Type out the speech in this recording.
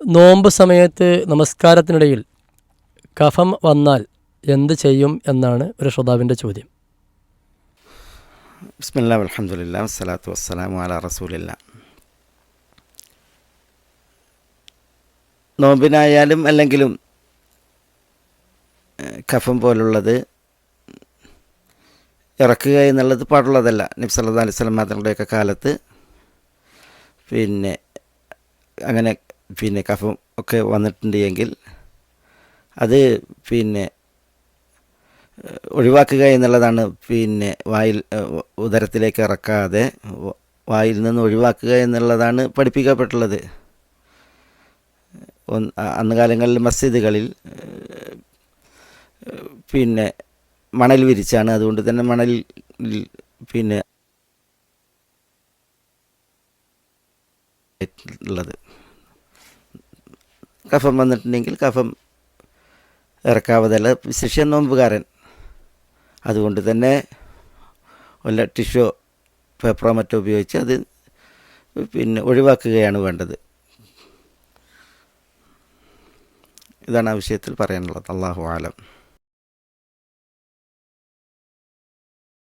നോമ്പ് സമയത്ത് നമസ്കാരത്തിനിടയിൽ കഫം വന്നാൽ എന്ത് ചെയ്യും എന്നാണ് ഒരു ശ്രോതാവിന്റെ ചോദ്യം. ബിസ്മില്ലാ അലഹമുല്ല വസ്സലാത്തു വസ്സലാമു അല റസൂലില്ല നോമ്പിനായാലും അല്ലെങ്കിലും കഫം പോലുള്ളത് ഇറക്കുക എന്നുള്ളത് പാടുള്ളതല്ല. നബി സല്ലല്ലാഹു അലൈഹി സ്വലം മാത്രങ്ങളുടെയൊക്കെ കാലത്ത്. പിന്നെ അങ്ങനെ പിന്നെ കഫം ഒക്കെ വന്നിട്ടുണ്ട് എങ്കിൽ അത് പിന്നെ ഒഴിവാക്കുക എന്നുള്ളതാണ് പിന്നെ വായിൽ ഉദരത്തിലേക്ക് ഇറക്കാതെ വായിൽ നിന്ന് ഒഴിവാക്കുക എന്നുള്ളതാണ് പഠിപ്പിക്കപ്പെട്ടുള്ളത്. അന്ന് കാലങ്ങളിൽ മസ്ജിദുകളിൽ പിന്നെ മണൽ വിരിച്ചാണ്. അതുകൊണ്ട് തന്നെ മണലിൽ പിന്നെ ഉള്ളത്. കഫം വന്നിട്ടുണ്ടെങ്കിൽ കഫം ഇറക്കാവതല്ല. ശിഷ്യ നോമ്പുകാരൻ അതുകൊണ്ട് തന്നെ വല്ല ടിഷ്യൂ പേപ്പറോ മറ്റോ ഉപയോഗിച്ച് അത് പിന്നെ ഒഴിവാക്കുകയാണ് വേണ്ടത്. ഇതാണ് ആ വിഷയത്തിൽ പറയാനുള്ളത്. അള്ളാഹു ആലം.